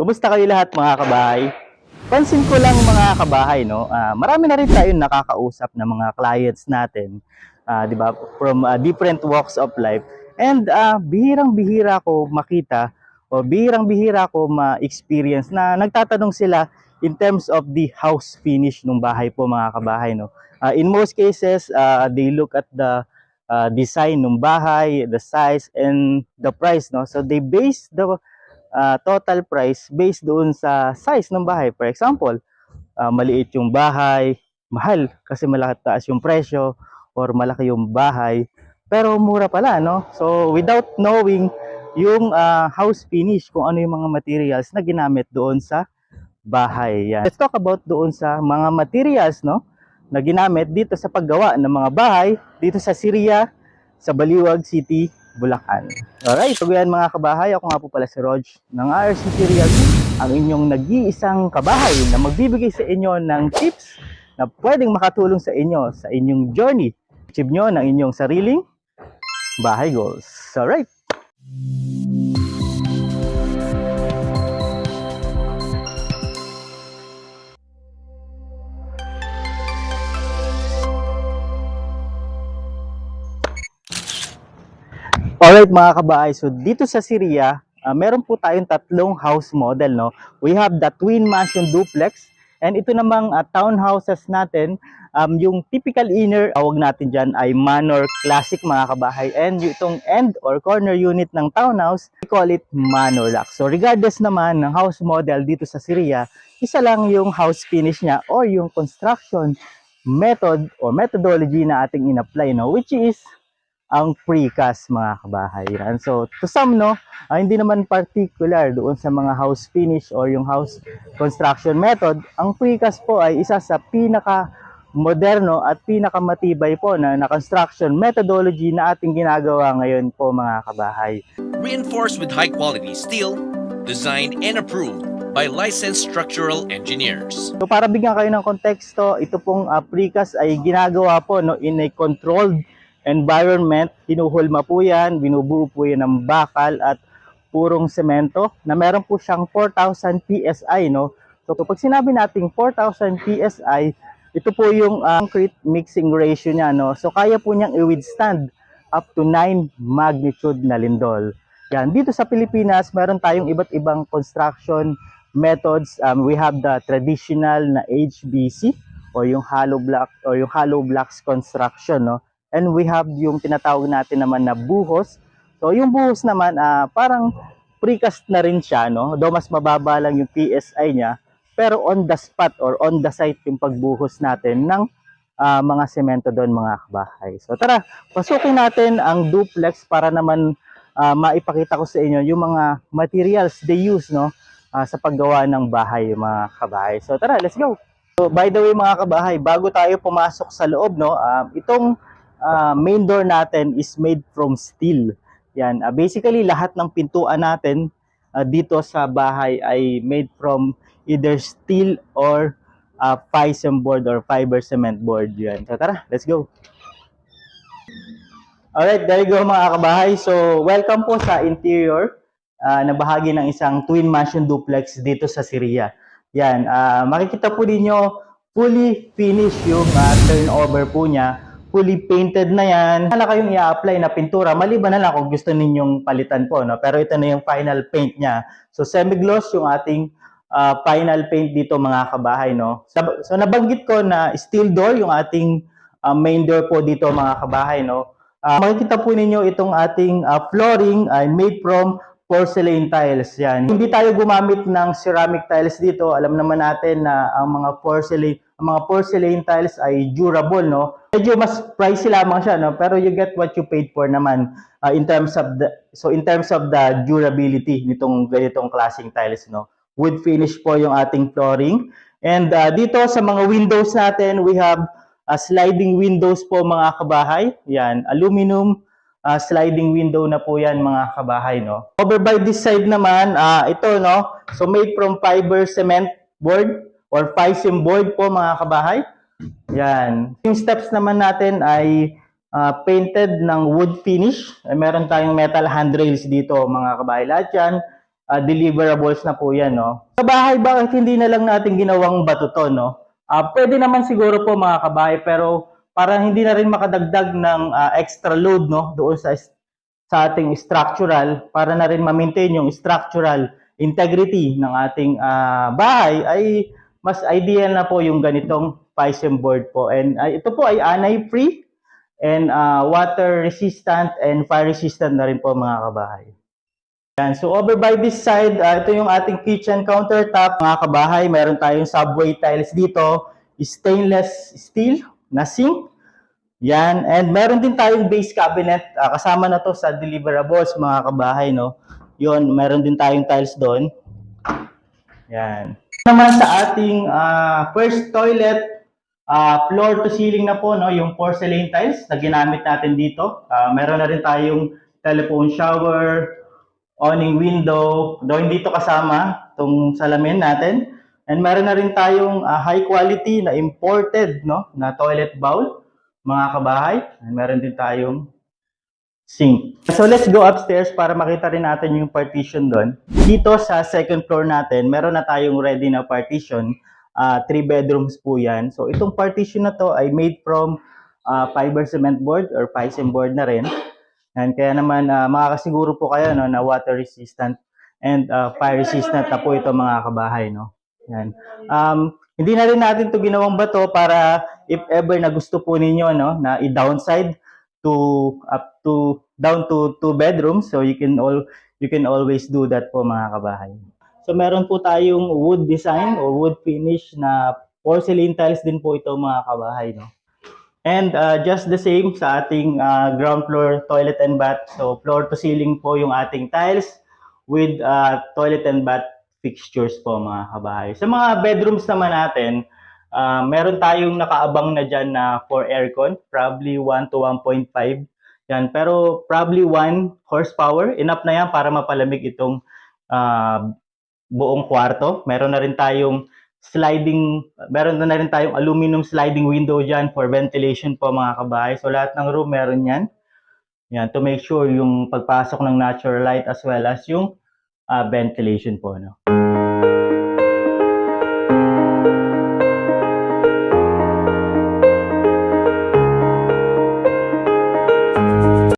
Kumusta kayo lahat mga kabahay? Pansin ko lang mga kabahay, no? ah, marami na rin tayong nakakausap na mga clients natin, ah, 'di ba? From ah, different walks of life. And ah, bihirang-bihira ko makita o bihirang-bihira ko ma-experience na nagtatanong sila in terms of the house finish ng bahay po mga kabahay, no? Ah, in most cases, ah, they look at the ah, design ng bahay, the size and the price, no? So they base the ah, total price based doon sa size ng bahay. For example, ah, maliit yung bahay, mahal kasi malaki taas yung presyo or malaki yung bahay, pero mura pala, no? So without knowing yung ah, house finish, kung ano yung mga materials na ginamit doon sa bahay. Yan. Let's talk about doon sa mga materials, no? Na ginamit dito sa paggawa ng mga bahay dito sa Syria, sa Baliwag City, Bulacan. Alright, so yan mga kabahay, ako nga po pala si Rog ng RCC Realty, ang inyong nag-iisang kabahay na magbibigay sa inyo ng tips na pwedeng makatulong sa inyo sa inyong journey. Achieve nyo ng inyong sariling bahay goals. Alright. Alright mga kabahay, so dito sa Syria, ah, meron po tayong tatlong house model. No? We have the twin mansion duplex and ito namang ah, townhouses natin, um, yung typical inner, tawag natin dyan ay manor classic mga kabahay and itong end or corner unit ng townhouse, we call it manor lock. So regardless naman ng house model dito sa Syria, isa lang yung house finish niya or yung construction method or methodology na ating in-apply, no? which is ang precast mga kabahay. Yan. So, to some, no, ah, hindi naman particular doon sa mga house finish or yung house construction method, ang precast po ay isa sa pinaka moderno at pinakamatibay po na, na construction methodology na ating ginagawa ngayon po mga kabahay. Reinforced with high quality steel, designed and approved by licensed structural engineers. So para bigyan kayo ng konteksto, ito pong uh, precast ay ginagawa po no, in a controlled environment. Hinuhulma po yan, binubuo po yan ng bakal at purong semento na meron po siyang 4,000 PSI. No? So kapag sinabi nating 4,000 PSI, ito po yung uh, concrete mixing ratio niya. No? So kaya po niyang i-withstand up to 9 magnitude na lindol. Yan. Dito sa Pilipinas, meron tayong iba't ibang construction methods. Um, we have the traditional na HBC or yung hollow block or yung hollow blocks construction, no? And we have yung tinatawag natin naman na buhos. So yung buhos naman ah, parang precast na rin siya, no? Though mas mababa lang yung PSI niya, pero on the spot or on the site yung pagbuhos natin ng ah, mga semento doon mga kabahay. So tara, pasukin natin ang duplex para naman ah, maipakita ko sa inyo yung mga materials they use no ah, sa paggawa ng bahay mga kabahay. So tara, let's go. So by the way mga kabahay, bago tayo pumasok sa loob no, ah, itong ah, main door natin is made from steel. Yan, ah, basically lahat ng pintuan natin ah, dito sa bahay ay made from either steel or uh, FISM board or fiber cement board. Yan. So tara, let's go. Alright, there you go mga kabahay. So, welcome po sa interior ah, na bahagi ng isang twin mansion duplex dito sa Syria. Yan, ah, makikita po ninyo fully finished yung ah, turnover po niya. Fully painted na yan. Wala kayong i-apply na pintura. Maliban na lang kung gusto ninyong palitan po. No? Pero ito na yung final paint niya. So, semi-gloss yung ating ah, final paint dito mga kabahay. No? So, so, nabanggit ko na steel door yung ating ah, main door po dito mga kabahay. No? Ah, makikita po ninyo itong ating ah, flooring ay made from porcelain tiles. Yan. Hindi tayo gumamit ng ceramic tiles dito. Alam naman natin na ang mga porcelain ang mga porcelain tiles ay durable, no? Medyo mas pricey lamang siya, no? Pero you get what you paid for naman ah, in terms of the so in terms of the durability nitong ganitong klaseng tiles, no? Wood finish po yung ating flooring. And ah, dito sa mga windows natin, we have ah, sliding windows po mga kabahay. Yan, aluminum ah, sliding window na po yan mga kabahay, no? Over by this side naman, ah, ito, no? So made from fiber cement board or FISM board po mga kabahay. Yan. Yung steps naman natin ay ah, painted ng wood finish. Ay, meron tayong metal handrails dito mga kabahay. Lahat yan ah, deliverables na po yan, no? Sa bahay, bakit hindi na lang natin ginawang bato to, no? Ah, pwede naman siguro po mga kabahay, pero para hindi na rin makadagdag ng ah, extra load, no? Doon sa sa ating structural, para na rin ma-maintain yung structural integrity ng ating ah, bahay, ay mas ideal na po yung ganitong Pisum board po. And ah, ito po ay anay-free and ah, water resistant and fire resistant na rin po mga kabahay. Yan. So over by this side, ah, ito yung ating kitchen countertop. Mga kabahay, meron tayong subway tiles dito, stainless steel na sink. Yan. And meron din tayong base cabinet. ah, kasama na to sa deliverables mga kabahay, no? Yun, meron din tayong tiles doon. Yan. Naman sa ating ah, first toilet, ah, floor to ceiling na po, no? Yung porcelain tiles na ginamit natin dito. Ah, meron na rin tayong telephone shower, awning window, though hindi to kasama itong salamin natin. And meron na rin tayong ah, high quality na imported no na toilet bowl mga kabahay. Meron din tayong sink. So let's go upstairs para makita rin natin yung partition doon. Dito sa second floor natin, meron na tayong ready na partition. Ah, three bedrooms po yan. So itong partition na to ay made from ah, fiber cement board or Pisum board na rin. And kaya naman uh, makakasiguro po kayo no, na water resistant and ah, fire resistant na po ito mga kabahay. No? Yan. Um, hindi na rin natin to ginawang bato para if ever na gusto po ninyo no, na i-downside to up to down to two bedrooms so you can all you can always do that po mga kabahay. So meron po tayong wood design or wood finish na porcelain tiles din po ito mga kabahay no. And uh, just the same sa ating uh, ground floor toilet and bath. So floor to ceiling po yung ating tiles with uh, toilet and bath fixtures po mga kabahay. Sa mga bedrooms naman natin, uh, meron tayong nakaabang na dyan na for aircon, probably 1 to 1.5. Yan, pero probably 1 horsepower, enough na yan para mapalamig itong uh, buong kwarto. Meron na rin tayong sliding, meron na rin tayong aluminum sliding window dyan for ventilation po mga kabahay. So lahat ng room meron yan. Yan, to make sure yung pagpasok ng natural light as well as yung ah, ventilation po. No?